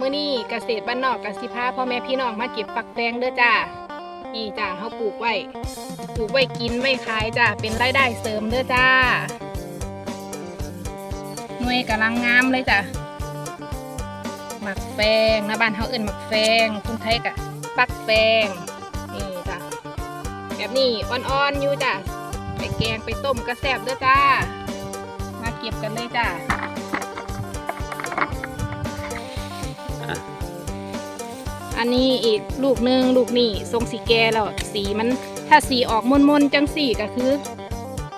มะนีเกษตรบ้านนอกกับสิพาพ่อแม่พี่น้องมาเก็บฝักแตงเด้อจ้านี่จ้าเขาปลูกไว้ปลูกไว้กินไว้ขายจ้าเป็นรายได้เสริมเด้อจ้าหน่วยกำลังงามเลยจ้ะหมักแฟงนะบ้านเขาเอื่นหมักแฟงคุณไทยกะปักแฟงนี่จ้ะแบบนี้อ่อนๆอยู่จ้ะไปแกงไปต้มกระแซบเด้อจ้า มาเก็บกันเลยจ้า อันนี้อีกลูกหนึ่งลูกนี่ทรงสีแก่แล้วสีมันถ้าสีออกมนๆจังสีก็คือ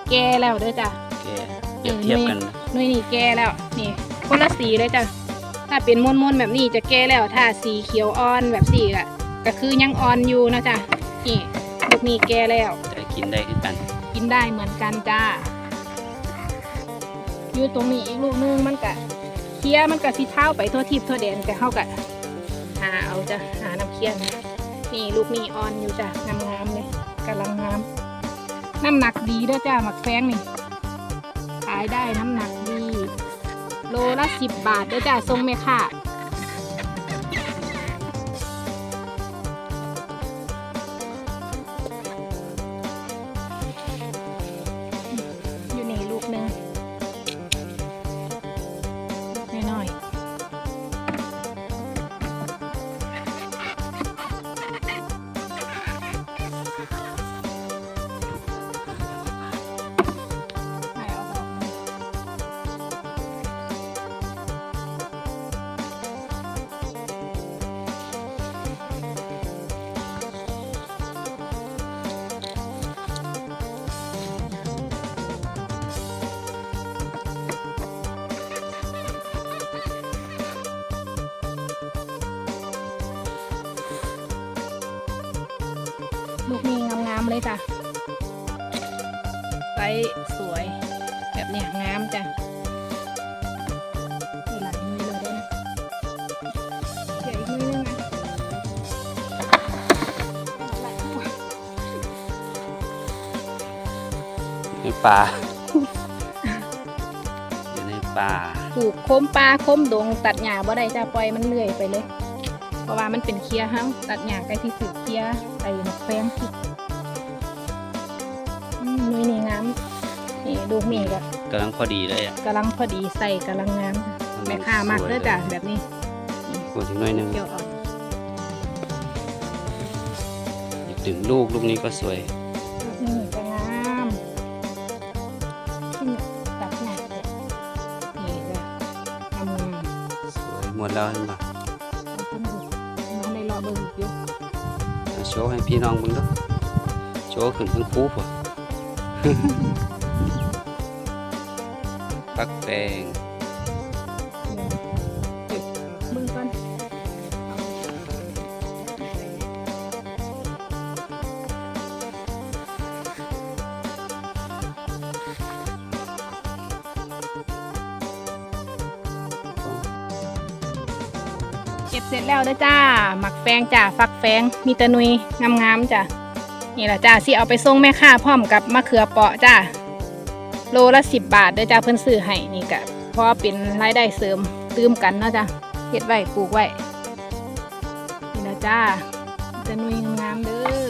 แก่แล้วเด้อจ้ะแกเปรียบเทียบกันหน่วยนี่แก่แล้วนี่คนละสีเลยจ้ะถ้าเป็นมนๆแบบนี้จะแก่แล้วถ้าสีเขียวอ่อนแบบสีก็ก็คือยังอ่อนอยู่นะจ้ะนี่ลูกนี้แก่แล้วแต่กินได้คือกัน กินได้เหมือนกันจ้าอยู่ตรงนี้อีกลูกนึงมันกะเคี้ยมันกะสิเท้าไปทั่วทิพย์ทั่วแดนแต่เขากะหาเอา จ้ะหาน้ำเคียนนี่ลูกนี่ออนอยู่จ้ะงามๆเลยกำลังงามน้ำหนักดีด้วยจ้ะหมักแฟงนี่ขายได้น้ำหนักดี โลละสิบบาทด้วยจ้ะทรงแม่ค่ะ ลูกนี้งามๆเลยจ้ะไซส์สวย แบบเนี้ยงามจ้ะมีหลายมือเลยด้วยนะเดี๋ยวอีกมือนึงนะหลายมือในป่าอยู่ในป่า ปลูกโคมปลาโคมดงตัดหญ้าบ่ได้จ้ะปล่อยมันเลื่อยไปเลยเพ ราะว่ามันเป็นเคียเฮาตัดหญ้าใกล้ที่สุดเคียไอ้มะแฟงผิดอืมหน่วยนี่งามนี่ลูกนี่ก็กำลังพอดีเลยอะกำลังพอดีใส่กำลังงามจ้ะแม่ค้ามากเด้อจ้ะแบบนี้คนที่น้อยหนึงเกี่ยวอ่อนอีกถึงลูกลูกนี้ก็สวยลูกนี่ก็งามที่ตัดหญ้าเลยนี่จ้ะทำงามสวยหมดแล้วเห็นปะ เบิ่งอยู่โชว์ให้พี่น้องเบิ่งเดูโชว์ขึ้นทั้งคู่ผัวปักแตง เก็บเสร็จแล้วเด้อจ้า หมักแฟงจ้าฟักแฟง มีตะนุยงามๆจ้านี่แหละจ้าสิเอาไปส่งแม่ค้าพร้อมกับมะเขือเปราะจ้าโลละสิบบาทเด้อจ้าเพิ่นซื้อให้นี่กะเพราะเป็นรายได้เสริมตืมกันเนาะจ้าเห็ดไว้ปลูกไว้นี่แหละจ้าตะนุยงามๆเด้อ